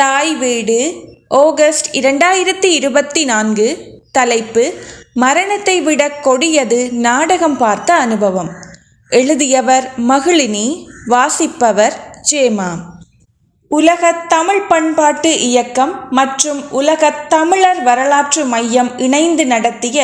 தாய் வீடு ஆகஸ்ட் இரண்டாயிரத்தி இருபத்தி நான்கு தலைப்பு மரணத்தை விட கொடியது நாடகம் பார்த்த அனுபவம். எழுதியவர் மகிழினி வாசிப்பவர் ஜேமா. உலகத் தமிழ் பண்பாட்டு இயக்கம் மற்றும் உலகத் தமிழர் வரலாற்று மையம் இணைந்து நடத்திய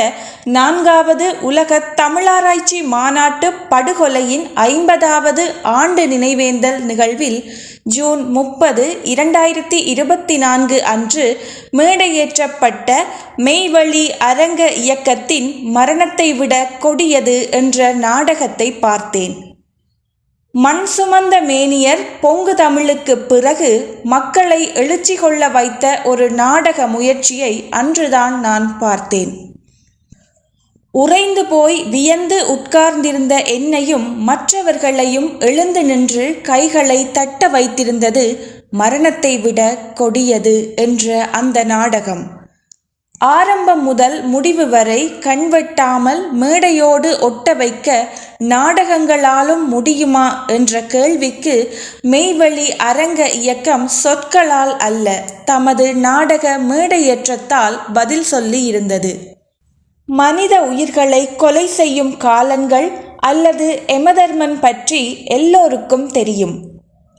நான்காவது உலகத் தமிழாராய்ச்சி மாநாட்டு படுகொலையின் ஐம்பதாவது ஆண்டு நினைவேந்தல் நிகழ்வில் ஜூன் முப்பது இரண்டாயிரத்தி இருபத்தி நான்கு அன்று மேடையேற்றப்பட்ட மெய்வழி அரங்க இயக்கத்தின் மரணத்தை விட கொடியது என்ற நாடகத்தை பார்த்தேன். மண் சுமந்த மேனியர் பொங்கு தமிழுக்கு பிறகு மக்களை எழுச்சி கொள்ள வைத்த ஒரு நாடக முயற்சியை அன்றுதான் நான் பார்த்தேன். உறைந்து போய் வியந்து உட்கார்ந்திருந்த என்னையும் மற்றவர்களையும் எழுந்து நின்று கைகளை தட்ட வைத்திருந்தது மரணத்தை விட கொடியது என்ற அந்த நாடகம். ஆரம்பம் முதல் முடிவு வரை கண்வெட்டாமல் மேடையோடு ஒட்ட வைக்க நாடகங்களாலும் முடியுமா என்ற கேள்விக்கு மெய்வழி அரங்க இயக்கம் சொற்களால் அல்ல தமது நாடக மேடையேற்றத்தால் பதில் சொல்லி இருந்தது மனித உயிர்களை கொலை செய்யும் காலங்கள் அல்லது எமதர்மன் பற்றி எல்லோருக்கும் தெரியும்.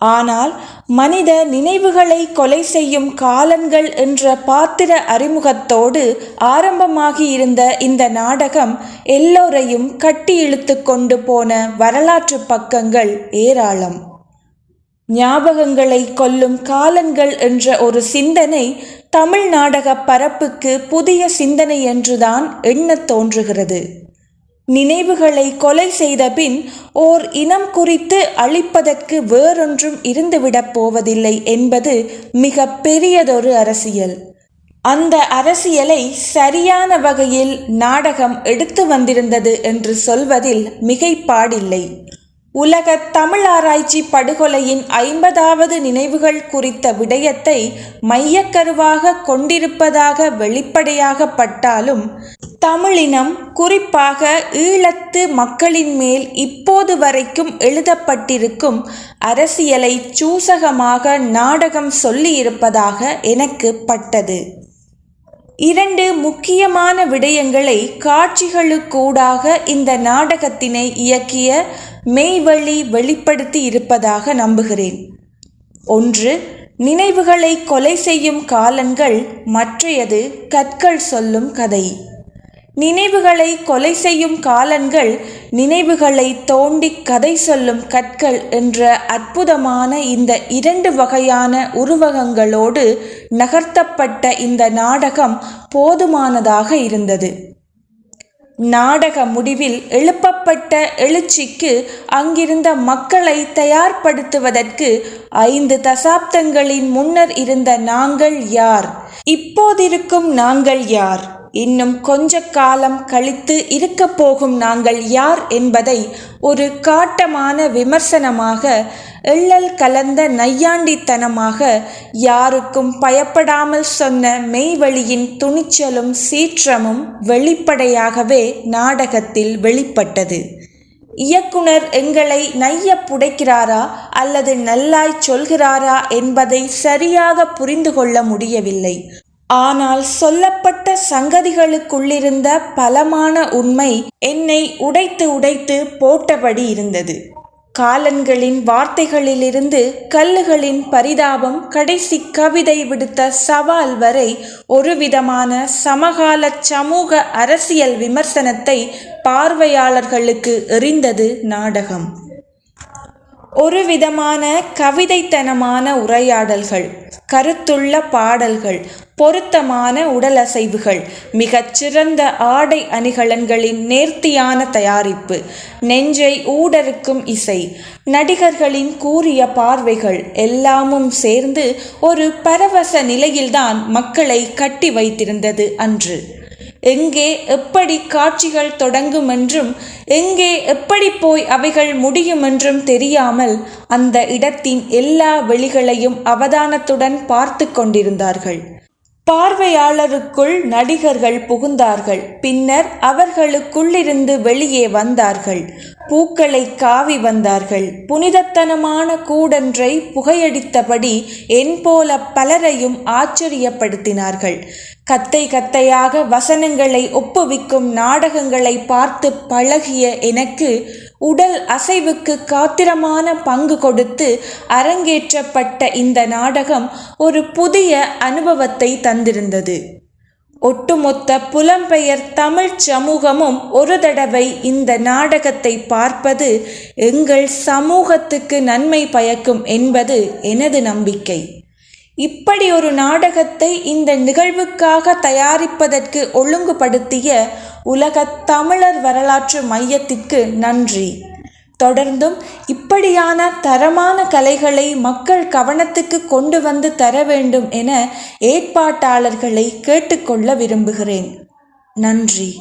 ஆனால் மனித நினைவுகளை கொலை செய்யும் காலன்கள் என்ற பாத்திர அறிமுகத்தோடு ஆரம்பமாகியிருந்த இந்த நாடகம் எல்லோரையும் கட்டி இழுத்து கொண்டு போன வரலாற்று பக்கங்கள் ஏராளம். ஞாபகங்களை கொல்லும் காலன்கள் என்ற ஒரு சிந்தனை தமிழ் நாடக பரப்புக்கு புதிய சிந்தனை என்றுதான் எண்ணத் தோன்றுகிறது. நினைவுகளை கொலை செய்த பின் ஓர் இனம் குறித்து அழிப்பதற்கு வேறொன்றும் இருந்துவிடப் போவதில்லை என்பது மிக பெரியதொரு அரசியல். அந்த அரசியலை சரியான வகையில் நாடகம் எடுத்து வந்திருந்தது என்று சொல்வதில் மிகைப்பாடில்லை. உலக தமிழ் ஆராய்ச்சி படுகொலையின் ஐம்பதாவது நினைவுகள் குறித்த விடயத்தை மையக்கருவாக கொண்டிருப்பதாக வெளிப்படையாகப்பட்டாலும் தமிழினம் குறிப்பாக ஈழத்து மக்களின் மேல் இப்போது வரைக்கும் எழுதப்பட்டிருக்கும் அரசியலை சூசகமாக நாடகம் சொல்லியிருப்பதாக எனக்கு பட்டது. இரண்டு முக்கியமான விடயங்களை காட்சிகளுக்கூடாக இந்த நாடகத்தினை இயக்கிய மெய்வழி வெளிப்படுத்தி இருப்பதாக நம்புகிறேன். ஒன்று நினைவுகளை கொலை செய்யும் காலங்கள் மற்றையது கற்கள் சொல்லும் கதை. நினைவுகளை கொலை செய்யும் காலன்கள் நினைவுகளை தோண்டி கதை சொல்லும் கற்கள் என்ற அற்புதமான இந்த இரண்டு வகையான உருவகங்களோடு நகர்த்தப்பட்ட இந்த நாடகம் போதுமானதாக இருந்தது. நாடக முடிவில் எழுப்பப்பட்ட எழுச்சிக்கு அங்கிருந்த மக்களை தயார்படுத்துவதற்கு ஐந்து தசாப்தங்களின் முன்னர் இருந்த நாங்கள் யார்? இப்போதிருக்கும் நாங்கள் யார்? இன்னும் கொஞ்ச காலம் கழித்து இருக்கப் போகும் நாங்கள் யார் என்பதை ஒரு காட்டமான விமர்சனமாக எள்ளல் கலந்த நையாண்டித்தனமாக யாருக்கும் பயப்படாமல் சொன்ன மெய்வழியின் துணிச்சலும் சீற்றமும் வெளிப்படையாகவே நாடகத்தில் வெளிப்பட்டது. இயக்குனர் எங்களை நைய புடைக்கிறாரா அல்லது நல்லாய் சொல்கிறாரா என்பதை சரியாக புரிந்து கொள்ள முடியவில்லை. ஆனால் சொல்லப்பட்ட சங்கதிகளுக்குள்ளிருந்த பலமான உண்மை என்னை உடைத்து உடைத்து போட்டபடி இருந்தது. காலன்களின் வார்த்தைகளிலிருந்து கல்லுகளின் பரிதாபம் கடைசி கவிதை விடுத்த சவால் வரை ஒரு விதமான சமகால சமூக அரசியல் விமர்சனத்தை பார்வையாளர்களுக்கு எறிந்தது நாடகம். ஒரு விதமான கவிதைத்தனமான உரையாடல்கள் கருத்துள்ள பாடல்கள் பொருத்தமான உடலசைவுகள் மிகச்சிறந்த ஆடை அணிகலன்களின் நேர்த்தியான தயாரிப்பு நெஞ்சை ஊடறுக்கும் இசை நடிகர்களின் கூறிய பார்வைகள் எல்லாமும் சேர்ந்து ஒரு பரவச நிலையில்தான் மக்களை கட்டி வைத்திருந்தது அன்று. எங்கே எப்படி காட்சிகள் தொடங்கும் என்றும் எங்கே எப்படி போய் அவைகள் முடியும் என்றும் தெரியாமல் அந்த இடத்தின் எல்லா வெளிகளையும் அவதானத்துடன் பார்த்து கொண்டிருந்தார்கள். பார்வையாளருக்குள் நடிகர்கள் புகுந்தார்கள். பின்னர் அவர்களுக்குள்ளிருந்து வெளியே வந்தார்கள். பூக்களை காவி வந்தார்கள். புனிதத்தனமான கூடன்றை புகையடித்தபடி என் போல பலரையும் ஆச்சரியப்படுத்தினார்கள். கத்தை கத்தையாக வசனங்களை ஒப்புவிக்கும் நாடகங்களை பார்த்து பழகிய எனக்கு உடல் அசைவுக்கு காத்திரமான பங்கு கொடுத்து அரங்கேற்றப்பட்ட இந்த நாடகம் ஒரு புதிய அனுபவத்தை தந்திருந்தது. ஒட்டுமொத்த புலம்பெயர் தமிழ் சமூகமும் ஒரு தடவை இந்த நாடகத்தை பார்ப்பது எங்கள் சமூகத்துக்கு நன்மை பயக்கும் என்பது எனது நம்பிக்கை. இப்படி ஒரு நாடகத்தை இந்த நிகழ்வுக்காக தயாரிப்பதற்கு ஒழுங்குபடுத்திய உலகத் தமிழர் வரலாற்று மையத்திற்கு நன்றி. தொடர்ந்தும் இப்படியான தரமான கலைகளை மக்கள் கவனத்துக்கு கொண்டு வந்து தர வேண்டும் என ஏற்பாட்டாளர்களை கேட்டுக்கொள்ள விரும்புகிறேன். நன்றி.